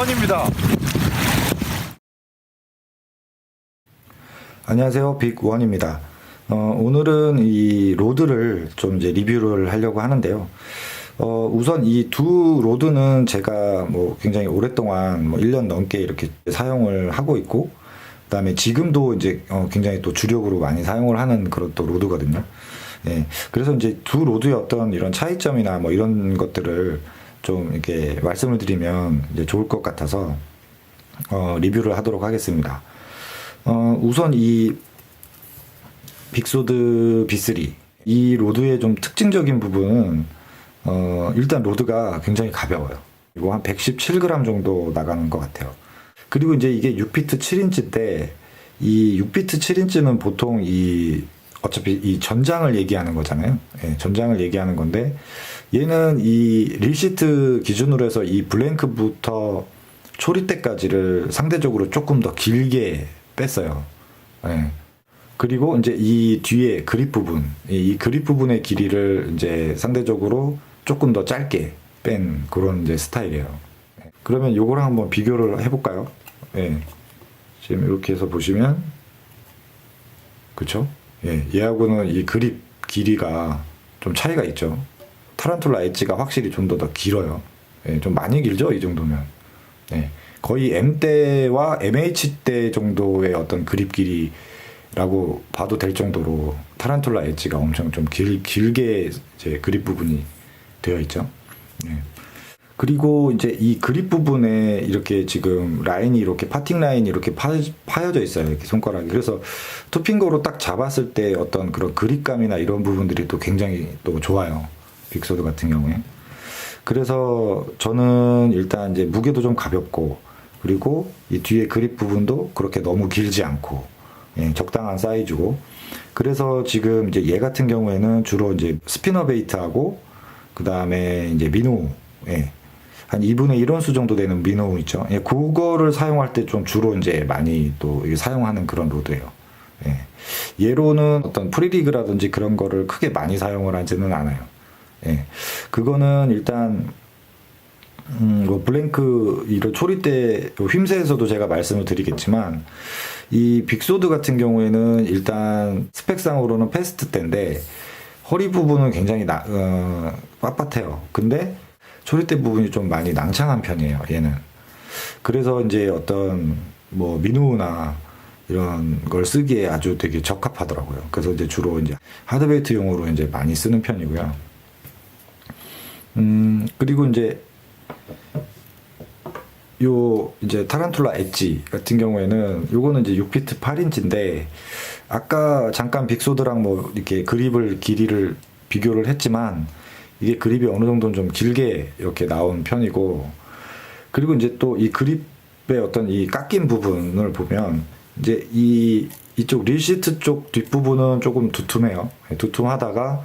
빅원입니다. 안녕하세요. 빅원입니다. 어, 오늘은 이 로드를 좀 이제 리뷰를 하려고 하는데요. 어, 우선 이 두 로드는 제가 뭐 굉장히 오랫동안 뭐 1년 넘게 이렇게 사용을 하고 있고, 그 다음에 지금도 이제 어, 굉장히 또 주력으로 많이 사용을 하는 그런 또 로드거든요. 예. 그래서 이제 두 로드의 어떤 이런 차이점이나 뭐 이런 것들을 좀 이렇게 말씀을 드리면 이제 좋을 것 같아서 어, 리뷰를 하도록 하겠습니다. 어, 우선 이 빅소드 B3 이 로드의 좀 특징적인 부분은 어, 일단 로드가 굉장히 가벼워요. 그리고 한 117g 정도 나가는 것 같아요. 그리고 이제 이게 6피트 7인치인데 이 6피트 7인치는 보통 이 어차피 이 전장을 얘기하는 거잖아요. 예, 전장을 얘기하는 건데 얘는 이 릴시트 기준으로 해서 이 블랭크부터 초리대까지를 상대적으로 조금 더 길게 뺐어요. 예. 그리고 이제 이 뒤에 그립 부분, 이- 이 그립 부분의 길이를 이제 상대적으로 조금 더 짧게 뺀 그런 이제 스타일이에요. 예. 그러면 요거랑 한번 비교를 해볼까요? 예. 지금 이렇게 해서 보시면, 그쵸? 예. 얘하고는 이 그립 길이가 좀 차이가 있죠. 타란툴라 엣지가 확실히 좀 더 더 길어요. 예. 좀 많이 길죠? 이 정도면. 네. 거의 M대와 MH대 정도의 어떤 그립 길이라고 봐도 될 정도로 타란툴라 엣지가 엄청 좀 길, 길게 이제 그립 부분이 되어 있죠. 네. 그리고 이제 이 그립 부분에 이렇게 지금 라인이 이렇게 파팅 라인이 이렇게 파, 파여져 있어요. 이렇게 손가락이. 그래서 투핑거로 딱 잡았을 때 어떤 그런 그립감이나 이런 부분들이 또 굉장히 또 좋아요. 빅소드 같은 경우에. 그래서 저는 일단 이제 무게도 좀 가볍고 그리고 이 뒤에 그립 부분도 그렇게 너무 길지 않고 예, 적당한 사이즈고 그래서 지금 이제 얘 같은 경우에는 주로 이제 스피너 베이트하고 그 다음에 이제 민호 예, 한 2분의 1원수 정도 되는 민호 있죠. 예, 그거를 사용할 때 좀 주로 이제 많이 또 사용하는 그런 로드예요. 예. 얘로는 어떤 프리리그라든지 그런 거를 크게 많이 사용을 하지는 않아요. 예. 그거는 일단 음, 뭐 블랭크 이런 초리대 휘임새에서도 제가 말씀을 드리겠지만 이 빅소드 같은 경우에는 일단 스펙상으로는 패스트 때인데 허리 부분은 굉장히 나, 어, 빳빳해요. 근데 초리대 부분이 좀 많이 낭창한 편이에요. 얘는. 그래서 이제 어떤 뭐 미누나 이런 걸 쓰기에 아주 되게 적합하더라고요. 그래서 이제 주로 이제 하드베이트용으로 이제 많이 쓰는 편이고요. 음, 그리고 이제 요 이제 타란툴라 엣지 같은 경우에는 요거는 이제 6피트 8인치인데 아까 잠깐 빅소드랑 뭐 이렇게 그립을 길이를 비교를 했지만 이게 그립이 어느 정도는 좀 길게 이렇게 나온 편이고 그리고 이제 또 이 그립의 어떤 이 깎인 부분을 보면 이제 이 이쪽 릴 시트 쪽 뒷부분은 조금 두툼해요. 예, 두툼하다가 예,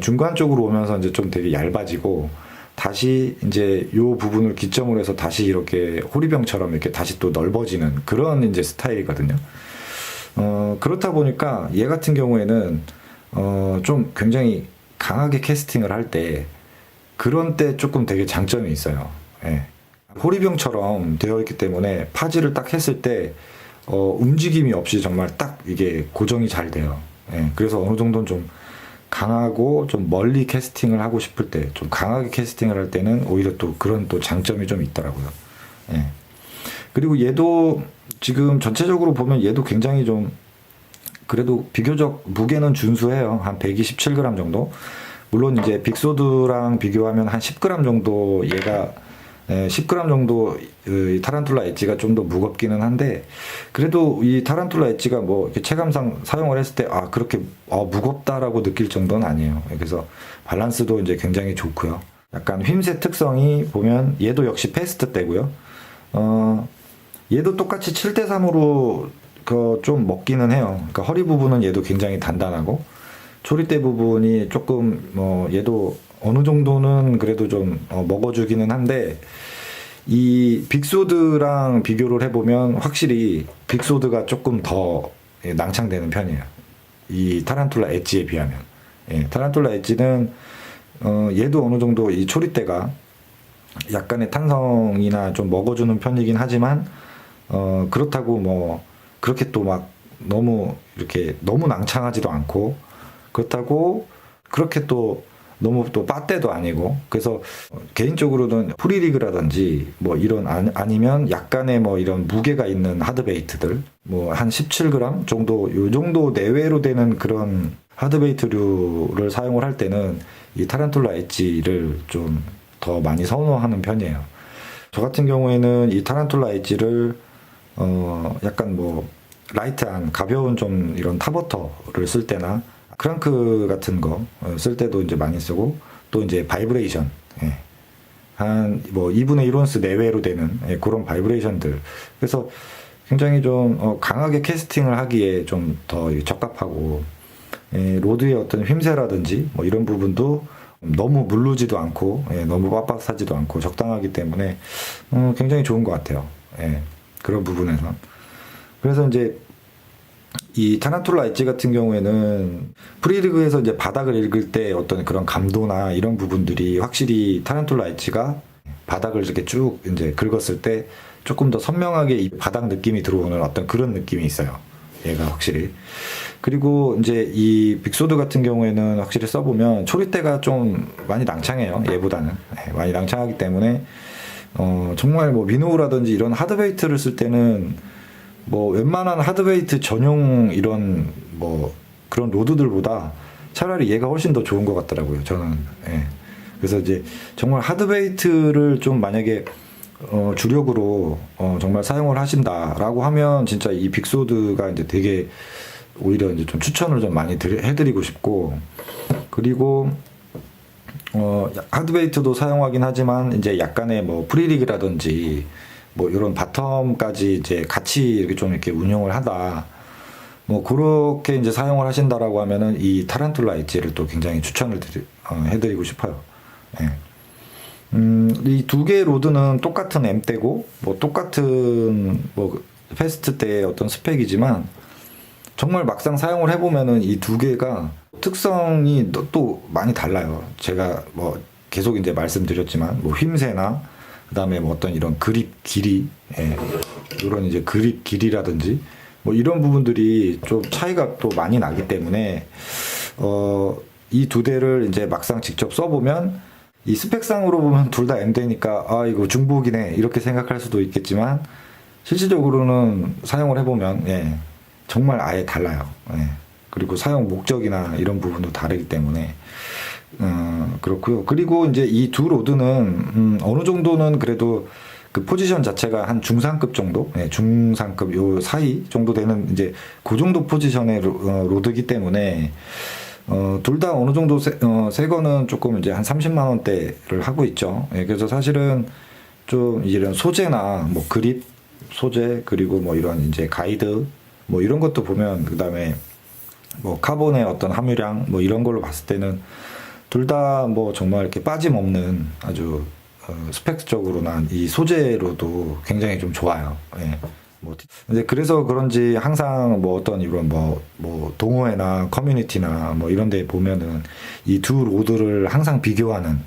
중간 쪽으로 오면서 이제 좀 되게 얇아지고 다시 이제 요 부분을 기점으로 해서 다시 이렇게 호리병처럼 이렇게 다시 또 넓어지는 그런 이제 스타일이거든요. 어, 그렇다 보니까 얘 같은 경우에는 어, 좀 굉장히 강하게 캐스팅을 할 때 그런 때 조금 되게 장점이 있어요. 예. 호리병처럼 되어 있기 때문에 파지를 딱 했을 때 어, 움직임이 없이 정말 딱 이게 고정이 잘 돼요. 예. 그래서 어느 정도는 좀 강하고 좀 멀리 캐스팅을 하고 싶을 때, 좀 강하게 캐스팅을 할 때는 오히려 또 그런 또 장점이 좀 있더라고요. 예. 그리고 얘도 지금 전체적으로 보면 얘도 굉장히 좀 그래도 비교적 무게는 준수해요. 한 127g 정도. 물론 이제 빅소드랑 비교하면 한 10g 정도 얘가 예, 10g 정도 이 타란툴라 엣지가 좀 더 무겁기는 한데 그래도 이 타란툴라 엣지가 뭐 체감상 사용을 했을 때 아 그렇게 어, 무겁다라고 느낄 정도는 아니에요. 그래서 밸런스도 이제 굉장히 좋고요. 약간 휘임새 특성이 보면 얘도 역시 패스트 때고요. 어 얘도 똑같이 7대 3으로 그 좀 먹기는 해요. 그러니까 허리 부분은 얘도 굉장히 단단하고 초리대 부분이 조금 뭐 얘도 어느 정도는 그래도 좀 어, 먹어주기는 한데 이 빅소드랑 비교를 해보면 확실히 빅소드가 조금 더 예, 낭창되는 편이에요. 이 타란툴라 엣지에 비하면. 예, 타란툴라 엣지는 어, 얘도 어느 정도 이 초리대가 약간의 탄성이나 좀 먹어주는 편이긴 하지만 어 그렇다고 뭐 그렇게 또 막 너무 이렇게 너무 낭창하지도 않고 그렇다고 그렇게 또 너무 또 빠떼도 아니고 그래서 개인적으로는 프리리그라든지 뭐 이런 아니- 아니면 약간의 뭐 이런 무게가 있는 하드베이트들 뭐 한 17g 정도 요 정도 내외로 되는 그런 하드베이트류를 사용을 할 때는 이 타란툴라 엣지를 좀 더 많이 선호하는 편이에요. 저 같은 경우에는 이 타란툴라 엣지를 어 약간 뭐 라이트한 가벼운 좀 이런 타버터를 쓸 때나 크랑크 같은 거 어, 쓸 때도 이제 많이 쓰고 또 이제 바이브레이션 예. 한뭐 2분의 1온스 내외로 되는 예, 그런 바이브레이션들 그래서 굉장히 좀 어, 강하게 캐스팅을 하기에 좀 더 적합하고 예, 로드의 어떤 휘임새라든지 뭐 이런 부분도 너무 물르지도 않고 예, 너무 빳빳하지도 않고 적당하기 때문에 음, 굉장히 좋은 것 같아요. 예, 그런 부분에서 그래서 이제 이 타란툴라 엣지 같은 경우에는 프리리그에서 이제 바닥을 읽을 때 어떤 그런 감도나 이런 부분들이 확실히 타란툴라 엣지가 바닥을 이렇게 쭉 이제 긁었을 때 조금 더 선명하게 이 바닥 느낌이 들어오는 어떤 그런 느낌이 있어요. 얘가 확실히. 그리고 이제 이 빅소드 같은 경우에는 확실히 써보면 초리대가 좀 많이 낭창해요. 얘보다는. 네, 많이 낭창하기 때문에 어, 정말 뭐 미노우라든지 이런 하드베이트를 쓸 때는 뭐 웬만한 하드베이트 전용 이런 뭐 그런 로드들보다 차라리 얘가 훨씬 더 좋은 것 같더라고요. 저는. 예. 그래서 이제 정말 하드베이트를 좀 만약에 어, 주력으로 어, 정말 사용을 하신다라고 하면 진짜 이 빅소드가 이제 되게 오히려 이제 좀 추천을 좀 많이 드리, 해드리고 싶고 그리고 어, 하드베이트도 사용하긴 하지만 이제 약간의 뭐 프리리그라든지 뭐 이런 바텀까지 이제 같이 이렇게 좀 이렇게 운영을 하다 뭐 그렇게 이제 사용을 하신다라고 하면은 이 타란툴라 엣지를 또 굉장히 추천을 드리, 어, 해드리고 싶어요. 예. 음, 이 두 개의 로드는 똑같은 M대고 뭐 똑같은 뭐 페스트 때의 어떤 스펙이지만 정말 막상 사용을 해보면은 이 두 개가 특성이 또, 또 많이 달라요. 제가 뭐 계속 이제 말씀드렸지만 뭐 휘임새나 그다음에 뭐 어떤 이런 그립 길이, 예, 이런 이제 그립 길이라든지 뭐 이런 부분들이 좀 차이가 또 많이 나기 때문에 어, 이 두 대를 이제 막상 직접 써보면 이 스펙상으로 보면 둘 다 M대니까 아 이거 중복이네 이렇게 생각할 수도 있겠지만 실질적으로는 사용을 해보면 예, 정말 아예 달라요. 예. 그리고 사용 목적이나 이런 부분도 다르기 때문에 어, 그렇고요. 그리고 이제 이 두 로드는 음, 어느 정도는 그래도 그 포지션 자체가 한 중상급 정도, 예, 중상급 요 사이 정도 되는 이제 그 정도 포지션의 로, 어, 로드기 때문에 어, 둘 다 어느 정도 새, 어, 새 거는 조금 이제 한 30만 원대를 하고 있죠. 예, 그래서 사실은 좀 이런 소재나 뭐 그립 소재 그리고 뭐 이런 이제 가이드 뭐 이런 것도 보면 그다음에 뭐 카본의 어떤 함유량 뭐 이런 걸로 봤을 때는 둘 다 뭐 정말 이렇게 빠짐없는 아주 어, 스펙적으로나 이 소재로도 굉장히 좀 좋아요. 예. 뭐 이제 그래서 그런지 항상 뭐 어떤 이런 뭐 뭐 동호회나 커뮤니티나 뭐 이런 데 보면은 이 두 로드를 항상 비교하는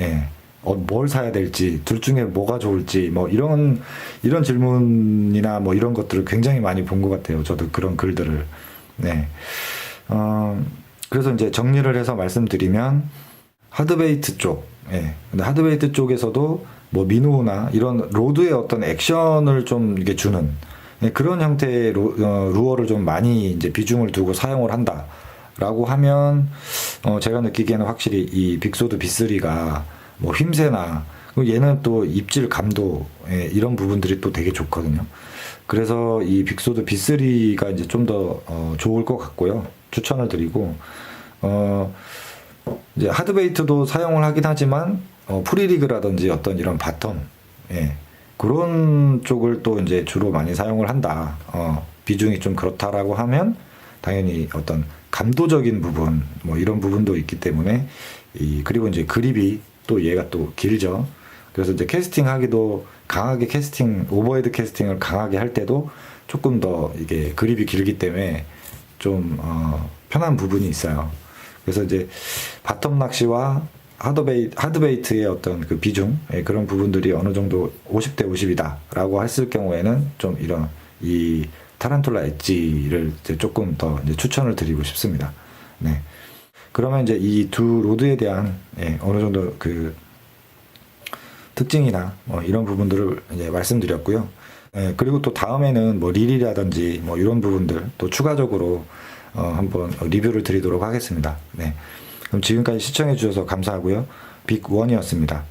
예. 어, 뭘 사야 될지 둘 중에 뭐가 좋을지 뭐 이런 이런 질문이나 뭐 이런 것들을 굉장히 많이 본 것 같아요. 저도 그런 글들을 네. 어, 그래서 이제 정리를 해서 말씀드리면 하드베이트 쪽, 예. 근데 하드베이트 쪽에서도 뭐 미노나 이런 로드의 어떤 액션을 좀 이게 주는 예, 그런 형태의 로, 어, 루어를 좀 많이 이제 비중을 두고 사용을 한다 라고 하면 어, 제가 느끼기에는 확실히 이 빅소드 B3가 뭐 휘임새나 그리고 얘는 또 입질 감도 예, 이런 부분들이 또 되게 좋거든요. 그래서 이 빅소드 B3가 이제 좀 더 어, 좋을 것 같고요. 추천을 드리고 어 이제 하드베이트도 사용을 하긴 하지만 어, 프리리그라든지 어떤 이런 바텀 예, 그런 쪽을 또 이제 주로 많이 사용을 한다. 어, 비중이 좀 그렇다라고 하면 당연히 어떤 감도적인 부분 뭐 이런 부분도 있기 때문에 이 그리고 이제 그립이 또 얘가 또 길죠. 그래서 이제 캐스팅하기도 강하게 캐스팅 오버헤드 캐스팅을 강하게 할 때도 조금 더 이게 그립이 길기 때문에 좀 어, 편한 부분이 있어요. 그래서 이제 바텀 낚시와 하드베이, 하드베이트의 어떤 그 비중 예, 그런 부분들이 어느 정도 50대 50이다라고 했을 경우에는 좀 이런 이 타란툴라 엣지를 이제 조금 더 이제 추천을 드리고 싶습니다. 네. 그러면 이제 이 두 로드에 대한 예, 어느 정도 그 특징이나 뭐 이런 부분들을 이제 말씀드렸고요. 예, 그리고 또 다음에는 뭐 릴이라든지 뭐 이런 부분들 또 추가적으로 어, 한번 리뷰를 드리도록 하겠습니다. 네. 그럼 지금까지 시청해 주셔서 감사하고요. 빅원이었습니다.